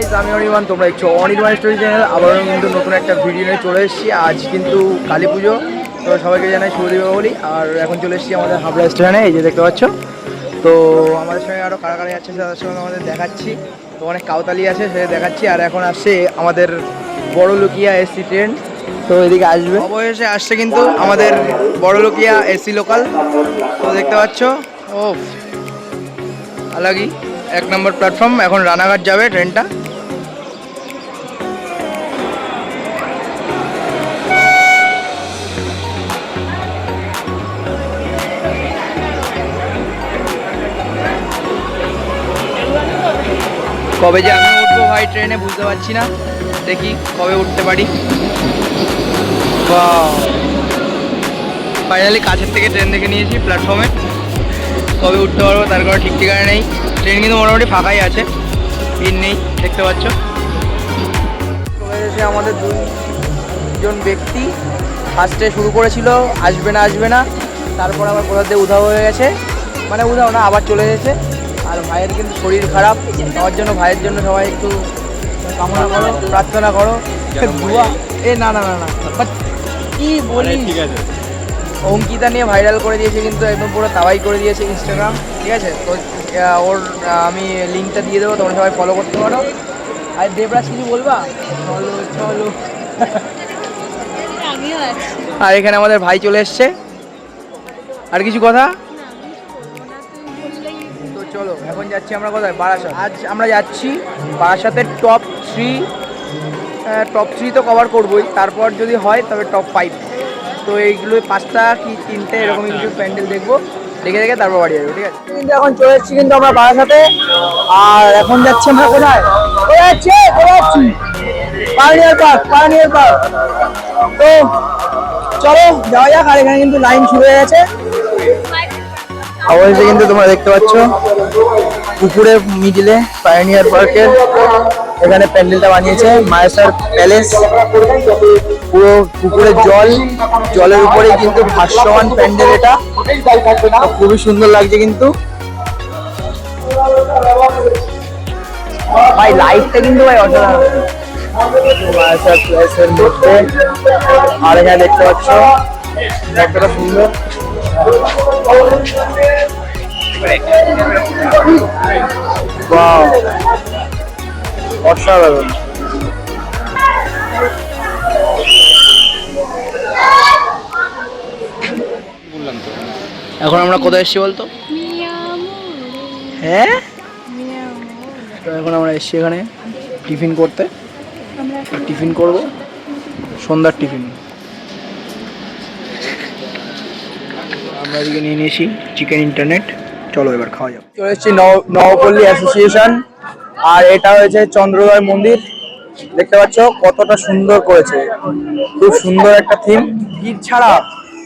Guys আমি অনির্বাণ তোমরা দেখছ অনির্বাণ স্টোরি চ্যানেল আবারও কিন্তু নতুন একটা ভিডিও নিয়ে চলে এসেছি। আজ কিন্তু কালী পুজো। তো সবাইকে জানাই শুভ দীপাবলি। আর এখন চলে এসেছি আমাদের হাবড়া স্টেশনে, এই যে দেখতে পাচ্ছ। তো আমাদের সঙ্গে আরও কারা কারা যাচ্ছে তাদের সঙ্গে আমাদের দেখাচ্ছি। তো অনেক কাউতালি আছে সে দেখাচ্ছি। আর এখন আসছে আমাদের বড় লুকিয়া এসি ট্রেন। তো এদিকে আসবে। অবশেষে আসছে কিন্তু আমাদের বড় লুকিয়া এসি লোকাল। তো দেখতে পাচ্ছ। ও আলাগি। এক নম্বর প্ল্যাটফর্ম এখন রানাঘাট যাবে ট্রেনটা। কবে যে আমি উঠবো ভাই ট্রেনে বুঝতে পারছি না। দেখি কবে উঠতে পারি। ফাইনালি কাছের থেকে ট্রেন দেখে নিয়েছি প্ল্যাটফর্মে কবে উঠতে পারব তার কোনো ঠিক ঠিকানা নেই। ট্রেন কিন্তু মোটামুটি ফাঁকাই আছে। ভিড় নেই, দেখতে পাচ্ছ। এসেছে আমাদের দুজন ব্যক্তি। ফার্স্টে শুরু করেছিল, আসবে না আসবে না। তারপর আবার কোথা দিয়ে উধাও হয়ে গেছে। মানে উধাও না, আবার চলে এসেছে। আর ভাইয়ের কিন্তু শরীর খারাপ আমার জন্য ভাইয়ের জন্য সবাই একটু কামনা করো প্রার্থনা করো। দুয়া এ না না না না কি বলি ঠিক আছে। অঙ্কিতা নিয়ে ভাইরাল করে দিয়েছে কিন্তু একদম পুরো তাওয়াই করে দিয়েছে ইনস্টাগ্রাম ঠিক আছে? তো ওর আমি লিঙ্কটা দিয়ে দেবো তোমরা সবাই ফলো করতে পারো। আর দেবরাজ কিছু বলবা? চলো চলো। আর এখানে আমাদের ভাই চলে এসছে। আর কিছু কথা? চলো, এখন যাচ্ছি আমরা কোথায়? বারাসাত। আজ আমরা যাচ্ছি বারাসাতের টপ থ্রি টপ থ্রি তো কভার করবোই। তারপর যদি হয়, তবে টপ ফাইভ তো এইগুলো পাঁচটা কি তিনটে এরকমই কিছু প্যান্ডেল দেখব। দেখে দেখে তারপর বাড়ি যাব ঠিক আছে? কিন্তু এখন চলে এসেছি কিন্তু আমরা বারাসাতে। আর এখন যাচ্ছি আমরা কোথায়? কোথায় যাচ্ছি? কোথায় যাচ্ছি? পার্ক পার্নিয়ার পার্ক তো চলো, যাওয়া যাক। আর এখানে কিন্তু লাইন শুরু হয়ে গেছে। অবশ্যই কিন্তু তোমরা দেখতে পাচ্ছ। পুকুরের মিডিলে পায়োনিয়ার পার্কের এখানে প্যান্ডেলটা বানিয়েছে মায়াসার প্যালেস পুরো পুকুরের জল, জলের উপরে কিন্তু ভাসমান প্যান্ডেল এটা। খুবই সুন্দর লাগছে কিন্তু। ভাই লাইটটা কিন্তু ভাই অসাধারণ। মায়াসার প্যালেসের মধ্যে। আর এখানে দেখতে পাচ্ছ কতটা সুন্দর. অসাধারণ এখন আমরা কোথায় এসেছি বলতো? হ্যাঁ? তো এখন আমরা এসেছি এখানে টিফিন করতে। টিফিন করব। সন্ধ্যার টিফিন। আমরা এদিকে নিয়ে নিয়েছি চিকেন ইন্টারনেট। চলো এবার খাওয়া যাক। চলে এসেছি নবপল্লী অ্যাসোসিয়েশন। আর এটা হয়েছে চন্দ্রোদয় মন্দির। দেখতে পাচ্ছ কতটা সুন্দর করেছে। খুব সুন্দর একটা থিম ভিড় ছাড়া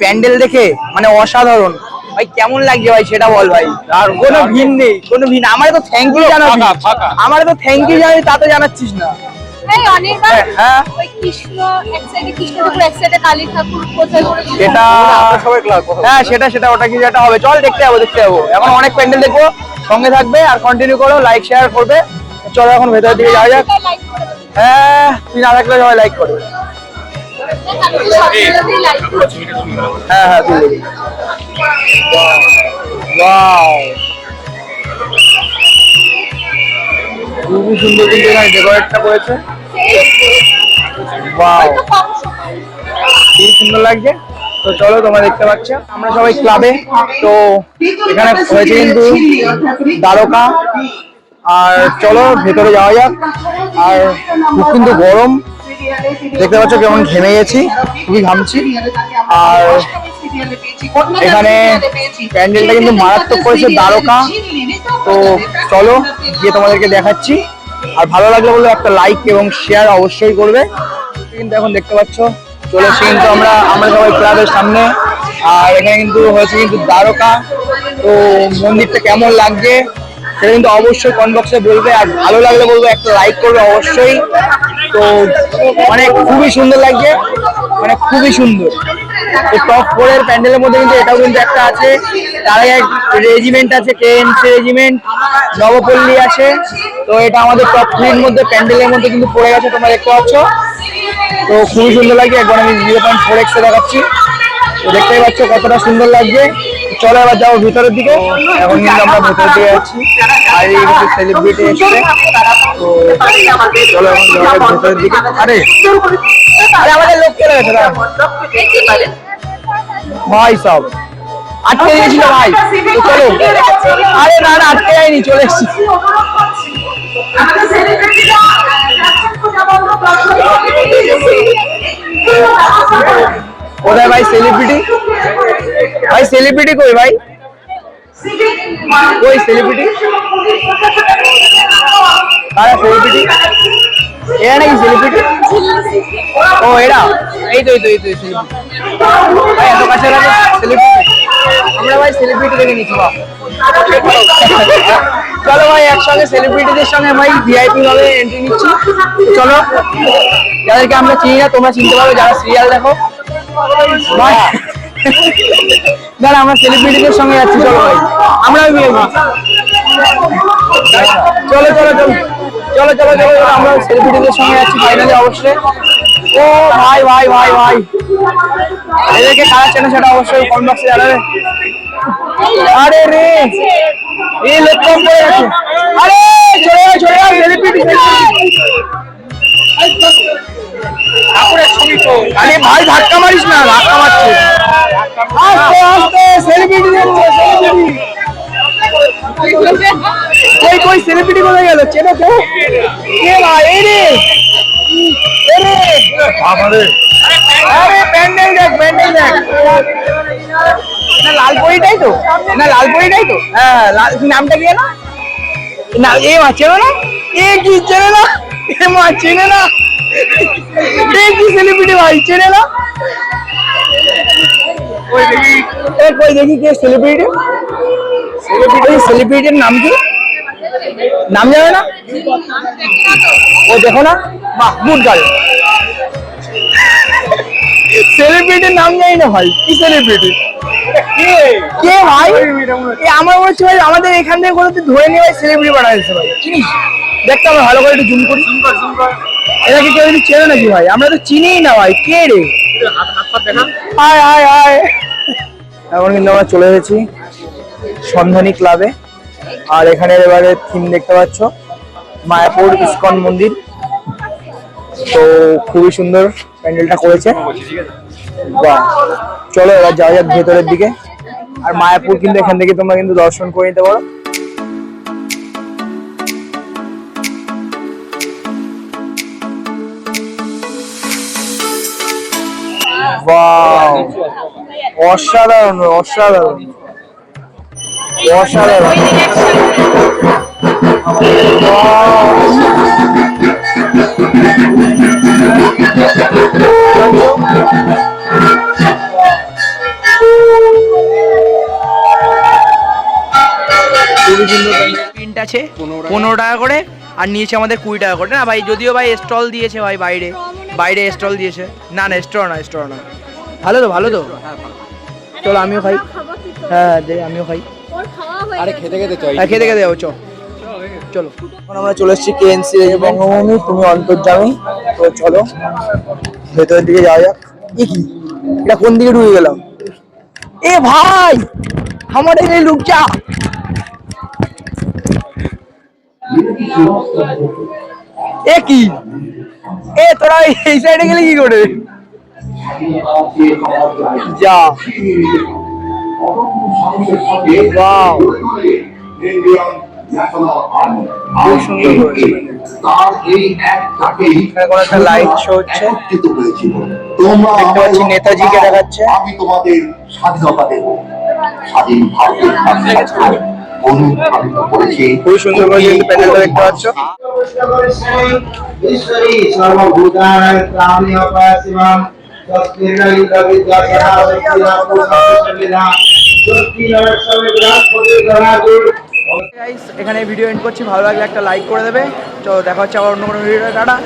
প্যান্ডেল দেখে মানে অসাধারণ। ভাই কেমন লাগছে ভাই সেটা বল ভাই। আর কোনো ভিড় নেই কোনো ভিড় আমার তো থ্যাংক ইউ জানাবি। ফাঁকা, ফাঁকা। আমার তো থ্যাংক ইউ জানাবি তা তো জানাচ্ছিস না। অনির্বাণ হ্যাঁ, হ্যাঁ। ওই কৃষ্ণ এক সাইডে কৃষ্ণ ঠাকুর এক সাইডে কালী ঠাকুর কোথায় করে সেটা সবাই ক্লাস হ্যাঁ সেটা সেটা ওটা কিছু একটা হবে। চল দেখতে যাব দেখতে যাব। এখন অনেক প্যান্ডেল দেখব। সঙ্গে থাকবে আর কন্টিনিউ করো লাইক শেয়ার করবে। চলো এখন ভেতরের দিকে যাওয়া যাক। হ্যাঁ তুই না থাকলে সবাই লাইক করবে। হ্যাঁ হ্যাঁ তুই খুবই সুন্দর কিন্তু এখানে ডেকোরেটটা করেছে। খুবই সুন্দর লাগছে? তো চলো তোমরা দেখতে পাচ্ছ। আমরা সবাই ক্লাবে তো এখানে হয়েছে কিন্তু দ্বারকা। আর চলো ভেতরে যাওয়া যাক। আর খুব কিন্তু গরম। দেখতে পাচ্ছ কেমন ঘেমে গেছি। খুবই ঘামছি। আর এখানে প্যান্ডেলটা কিন্তু মারাত্মক করেছে দ্বারকা। তো চলো গিয়ে তোমাদেরকে দেখাচ্ছি। আর ভালো লাগলে বললে একটা লাইক এবং শেয়ার অবশ্যই করবে। কিন্তু এখন দেখতে পাচ্ছ, চলে এসেছি কিন্তু আমরা আমরা সবাই ক্লাবের সামনে। আর এখানে কিন্তু হয়েছে কিন্তু দ্বারকা। তো মন্দিরটা কেমন লাগছে, সেটা কিন্তু অবশ্যই কমেন্ট বক্সে বলবে। আর ভালো লাগলে বলবে একটা লাইক করবে অবশ্যই। তো মানে খুবই সুন্দর লাগছে মানে খুবই সুন্দর। তো টপ ফোর এর প্যান্ডেলের মধ্যে কিন্তু এটাও কিন্তু একটা আছে। তার এক রেজিমেন্ট আছে কেএনসি রেজিমেন্ট নবপল্লী আছে। তো এটা আমাদের টপ থ্রির মধ্যে প্যান্ডেলের মধ্যে কিন্তু পড়ে গেছে তোমরা দেখতে পাচ্ছ। তো খুবই সুন্দর লাগছে একবার আমি জিরো পয়েন্ট ফোর এক্সে দেখাচ্ছি। তো দেখতেই পাচ্ছ কতটা সুন্দর লাগছে। চলো এবার যাব ভিতরের দিকে। এখন কিন্তু আমরা ভিতরের দিকে যাচ্ছি। আর এই কিছু সেলিব্রিটি এসছে তো চলো এখন যাওয়া ভিতরের দিকে। আরে! আরে আমাদের লোক চলে গেছে ভাই সব আটকে দিয়েছিল ভাই। চলো। আরে না না আটকে যায়নি চলে এসছি। কোথায় ভাই সেলিব্রিটি ভাই সেলিব্রিটি কই ভাই? কই সেলিব্রিটি কারা সেলিব্রিটি এরা নাকি সেলিব্রিটি ও এরা। এই তো এই তো এই তো সেলিব্রিটি এত কাছে সেলিব্রিটি ভাই সেলিব্রিটি দেখে নিচ্ছি চলো। ভাই, একসঙ্গে সেলিব্রিটিদের সঙ্গে ভাই ভিআইপি ভাবে এন্ট্রি নিচ্ছি। চলো, যাদেরকে আমরা চিনি না, তোমরা চিনতে পারো যারা সিরিয়াল দেখো। দাঁড়া, আমরা সেলিব্রিটিদের সঙ্গে যাচ্ছি, চলো ভাই। আমরা চলো চলো চলো। চলো চলো চলো আমরা সেলিব্রিটিদের সঙ্গে যাচ্ছি ফাইনালি অবশ্যই। ও, ভাই ভাই ভাই ভাই। এদেরকে কারা চেনে সেটা অবশ্যই কমেন্ট বক্সে জানাবে। আরে রে। এই লোক কম পড়ে গেছে আরে চলে যাও চলে যাও সেলিব্রিটি আরে ভাই ধাক্কা মারিস না ধাক্কা মারছে। আস্তে আস্তে সেলিব্রিটি যাচ্ছে সেলিব্রিটি কই কই সেলিব্রিটি কোথায় গেল? চেনো তো। কে ভাই এই রে। এই রে। আমাদের আরে না লাল পরিটাই তো? হ্যাঁ নামটা কি না না এ মা চেনো না? এ কি চেনে না? এ মা চেনে না? এ কি সেলিব্রিটি ভাই চেনে না? ওই দেখি? এ কই দেখি কে সেলিব্রিটি সেলিব্রিটি সেলিব্রিটির নাম কি? নাম জানে না? ও দেখো না? বাহ গুড গার্ল সেলিব্রিটির নাম জানি না ভাই কি সেলিব্রিটি কে ভাই? আমার মনে হচ্ছে ভাই আমাদের এখান থেকে কোথাও ধরে নিয়ে ভাই সেলিব্রিটি বানা দিচ্ছে ভাই। চিনিস দেখতে আমরা ভালো করে একটু জুম করি। এটা কি কেউ যদি চেনে নাকি ভাই? আমরা তো চিনিই না ভাই কে রে? হায় হায় হায়। এখন কিন্তু আমরা চলে এসেছি সন্ধানী ক্লাবে আর এখানে এবারে থিম দেখতে পাচ্ছ মায়াপুর ইস্কন মন্দির। তো খুবই সুন্দর প্যান্ডেলটা করেছে। চলো এবার যাওয়া যাক ভেতরের দিকে। আর মায়াপুর কিন্তু এখান থেকে তোমরা কিন্তু দর্শন করে নিতে পারো! অসাধারণ অসাধারণ। অসাধারণ। প্রিন্ট আছে পনেরো টাকা করে আর নিয়েছে আমাদের কুড়ি টাকা করে। না ভাই যদিও ভাই স্টল দিয়েছে ভাই বাইরে বাইরে স্টল দিয়েছে। না না স্টল না স্টল না ভালো তো ভালো তো? চলো আমিও খাই। হ্যাঁ দে আমিও খাই। আরে খেতে খেতে হ্যাঁ খেতে খেতে যাব চ চলো। এখন আমরা চলে এসেছি কেএনসি বঙ্গভূমি তুমি অন্তর্জামী। তো চলো ভেতরের দিকে যাওয়া যাক। এ কি? এটা কোন দিকে ঢুকে গেলাম? এ ভাই! আমাদের এই লুকচা। এ কি? এ তোরা এই সাইডে গেলে কি করে? যা। তার এই এক ডাকেই এখন একটা লাইট শো হচ্ছে। তোমরা দেখতে নেতাজিকে দেখাচ্ছে। আমি তোমাদের স্বাধীনতা দেব। স্বাধীন ভারতের অনুপ্রাণিত করেছে। খুবই সুন্দর করে কিন্তু প্যানেলটা দেখতে পাচ্ছ। ঈশ্বরী সর্বভূতানাং কামনি অপাসিমাম সত্যির্ণ এখানে ভিডিও এন্ড করছি। ভালো লাগলে একটা লাইক করে দেবে। চলো, দেখা হচ্ছে আবার অন্য কোনো ভিডিও টাটা।